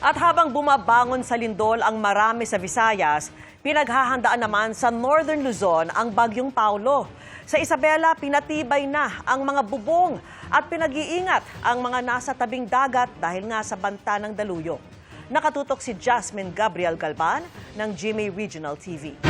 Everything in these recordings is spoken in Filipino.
At habang bumabangon sa lindol ang marami sa Visayas, pinaghahandaan naman sa Northern Luzon ang bagyong Paulo. Sa Isabela, pinatibay na ang mga bubong at pinag-iingat ang mga nasa tabing dagat dahil nga sa banta ng daluyong. Nakatutok si Jasmine Gabriel Galban ng GMA Regional TV.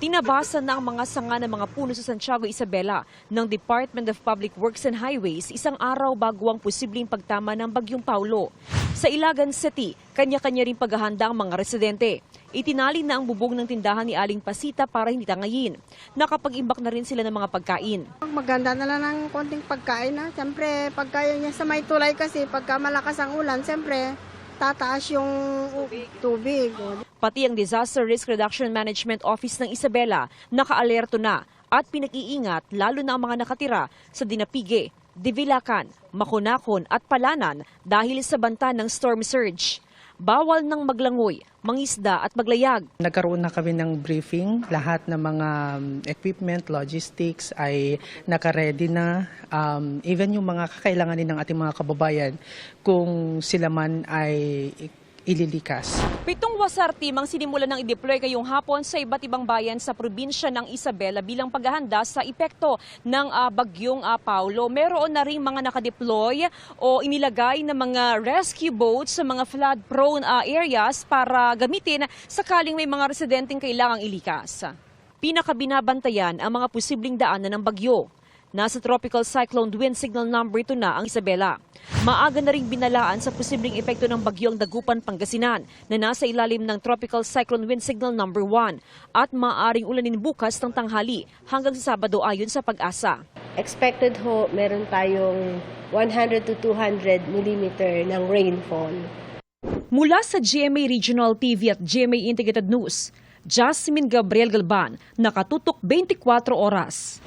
Tinabasan na ang mga sanga ng mga puno sa Santiago Isabela ng Department of Public Works and Highways isang araw bago ang posibleng pagtama ng Bagyong Paulo. Sa Ilagan City, kanya-kanya rin paghahanda ang mga residente. Itinali na ang bubong ng tindahan ni Aling Pasita para hindi tangayin. Nakapag-imbak na rin sila ng mga pagkain. Maganda na lang ng konting pagkain na. Siyempre, pagka niya sa may tulay kasi, pagka malakas ang ulan, siyempre, tataas yung u- tubig. Pati ang Disaster Risk Reduction Management Office ng Isabela nakaalerto na at pinag-iingat lalo na ang mga nakatira sa Dinapige, Divilacan, Makunakon at Palanan dahil sa banta ng storm surge. Bawal ng maglangoy, mangisda at maglayag. Nagkaroon na kami ng briefing. Lahat ng mga um, equipment, logistics ay nakaredy na. Um, even yung mga kakailanganin ng ating mga kababayan kung sila man ay ililikas. Pitong wasar team ang sinimula ng i-deploy ngayong hapon sa iba't ibang bayan sa probinsya ng Isabela bilang paghahanda sa epekto ng ah, bagyong ah, Paulo. Meron na rin mga nakadeploy o inilagay na mga rescue boats sa mga flood-prone ah, areas para gamitin sakaling may mga residenteng kailangang ilikas. Pinakabinabantayan ang mga posibleng daanan ng bagyo. Nasa tropical cyclone wind signal number 2 na ang Isabela. Maaga na ring binalaan sa posibleng epekto ng bagyong Dagupan Pangasinan na nasa ilalim ng tropical cyclone wind signal number 1 at maaaring ulanin bukas ng tanghali hanggang sa Sabado ayon sa pag-asa. expected ho, meron tayong 100 to 200 millimeter ng rainfall. Mula sa GMA Regional TV at GMA Integrated News, Jasmine Gabriel Galban, nakatutok 24 oras.